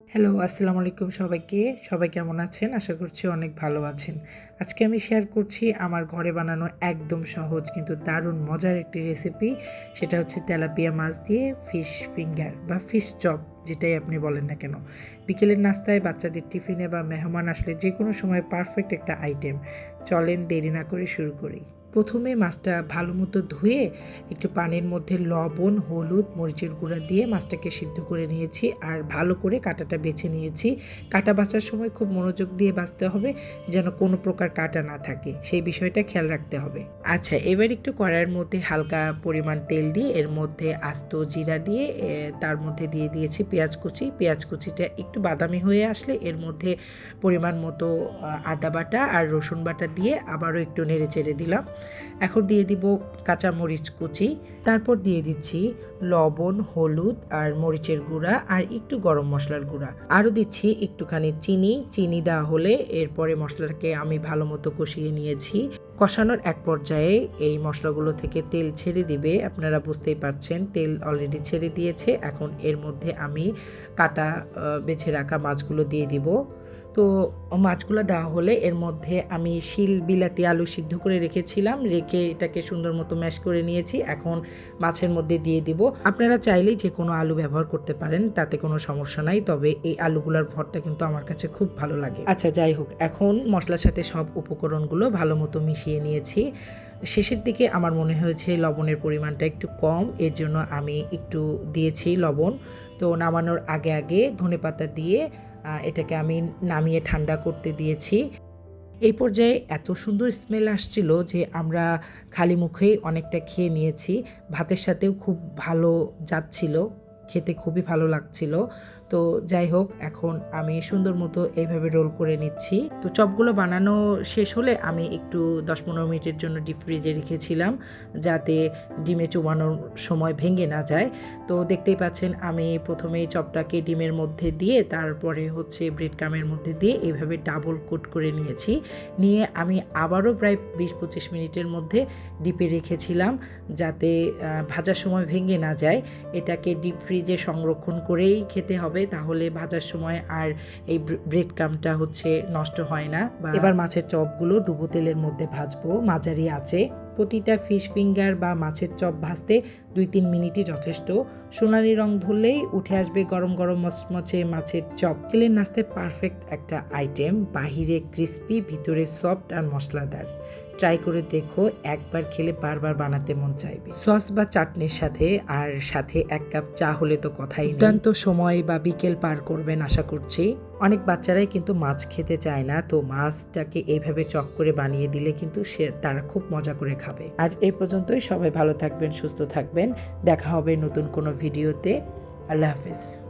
Hello, আসসালামু আলাইকুম সবাইকে। সবাই কেমন আছেন? আশা করছি অনেক ভালো আছেন। আজকে আমি শেয়ার করছি আমার ঘরে বানানো একদম সহজ কিন্তু দারুণ মজার একটি রেসিপি সেটা হচ্ছে তেলাপিয়া মাছ দিয়ে ফিশ ফিঙ্গার বা ফিশ চপ যেটাই আপনি বলেন না কেন। বিকেলের নাস্তায় বাচ্চাদের টিফিনে বা মেহমান আসলে যে কোনো সময় পারফেক্ট একটা আইটেম চলেন দেরি না করে শুরু করি। প্রথমে মাছটা ভালো মতো ধুয়ে একটু পানির মধ্যে লবণ, হলুদ, মরিচের গুঁড়া দিয়ে মাছটাকে সিদ্ধ করে নিয়েছি আর ভালো করে কাঁটাটা বেছে নিয়েছি। কাটা বাছার সময় খুব মনোযোগ দিয়ে বাঁচতে হবে যেন কোনো প্রকার কাটা না থাকে। সেই বিষয়টা খেয়াল রাখতে হবে। আচ্ছা এবার একটু কড়াইয়ের মধ্যে হালকা পরিমাণ তেল দিয়ে এর মধ্যে আস্ত জিরা দিয়ে তার মধ্যে দিয়ে দিয়েছি পেঁয়াজ কুচি। পেঁয়াজ কুচিটা একটু বাদামি হয়ে আসলে এর মধ্যে পরিমাণ মতো আদা বাটা আর রসুন বাটা দিয়ে আবারও একটু নেড়ে চেড়ে দিলাম। এখন দিয়ে দিব কাঁচা মরিচ কুচি। তারপর দিয়ে দিচ্ছি লবণ, হলুদ আর মরিচের গুঁড়া আর একটু গরম মশলার গুঁড়া। আরও দিচ্ছি একটুখানি চিনি। চিনি দেওয়া হলে এরপরে মশলাটাকে আমি ভালো মতো কষিয়ে নিয়েছি। কষানোর এক পর্যায়ে এই মশলাগুলো থেকে তেল ছেড়ে দিবে। আপনারা বুঝতেই পারছেন, তেল অলরেডি ছেড়ে দিয়েছে। এখন এর মধ্যে আমি কাটা বেছে রাখা মাছগুলো দিয়ে দিব। তো মাছগুলো দেওয়া হলে এর মধ্যে আমি শিল, বিলাতি, আলু সিদ্ধ করে রেখেছিলাম। রেখে এটাকে সুন্দর মতো ম্যাশ করে নিয়েছি। এখন মাছের মধ্যে দিয়ে দিব। আপনারা চাইলেই যে কোনো আলু ব্যবহার করতে পারেন, তাতে কোনো সমস্যা নাই। তবে এই আলুগুলোর ভরটা কিন্তু আমার কাছে খুব ভালো লাগে। আচ্ছা যাই হোক, এখন মশলার সাথে সব উপকরণগুলো ভালো মতো মিশিয়ে নিয়েছি। শেষের দিকে আমার মনে হয়েছে লবণের পরিমাণটা একটু কম, এর জন্য আমি একটু দিয়েছি লবণ। তো নামানোর আগে আগে ধনেপাতা দিয়ে এটাকে আমি নামিয়ে ঠান্ডা করতে দিয়েছি। এই পর্যায়ে এত সুন্দর স্মেল আসছিল যে আমরা খালি মুখেই অনেকটা খেয়ে নিয়েছি। ভাতের সাথেও খুব ভালো যাচ্ছিল। খেতে খুবই ভালো লাগছিল। তো যাই হোক, এখন আমি সুন্দর মতো এইভাবে রোল করে নিচ্ছি। তো চপগুলো বানানো শেষ হলে আমি একটু দশ পনেরো মিনিটের জন্য ডিপ ফ্রিজে রেখেছিলাম যাতে ডিমে চুবানোর সময় ভেঙে না যায়। তো দেখতেই পাচ্ছেন, আমি প্রথমেই চপটাকে ডিমের মধ্যে দিয়ে, তারপরে হচ্ছে ব্রেড কামের মধ্যে দিয়ে এইভাবে ডাবল কোট করে নিয়েছি। নিয়ে আমি আবারও প্রায় বিশ পঁচিশ মিনিটের মধ্যে ডিপে রেখেছিলাম যাতে ভাজার সময় ভেঙে না যায়। এটাকে ডিপ ফ্রিজে সংরক্ষণ করেই খেতে হবে তাহলে ভাজার সময় আর এই ব্রেড কামটা হচ্ছে নষ্ট হয় না। এবার মাছের চপগুলো ডুবো তেলের মধ্যে ভাজবো মাঝারি আছে। প্রতিটা ফিশ ফিঙ্গার বা মাছের চপ ভাজতে দুই তিন মিনিটই যথেষ্ট। সোনালি রং ধরলেই উঠে আসবে গরম গরম মচমচে মাছের চপ। তেলের নাস্তে পারফেক্ট একটা আইটেম বাহিরে ক্রিস্পি ভিতরে সফট আর মশলাদার। ট্রাই করে দেখো একবার খেলে বারবার বানাতে মন চাইবে। সস বা চাটনির সাথে আর সাথে এক কাপ চা হলে তো কথাই দুর্দান্ত সময় বা বিকেল পার করবেন আশা করছি। অনেক বাচ্চারাই কিন্তু মাছ খেতে চায় না তো মাছটাকে এইভাবে চক করে বানিয়ে দিলে কিন্তু সে তারা খুব মজা করে খাবে। আজ এই পর্যন্তই সবাই ভালো থাকবেন সুস্থ থাকবেন। দেখা হবে নতুন কোনো ভিডিওতে। আল্লাহ হাফেজ।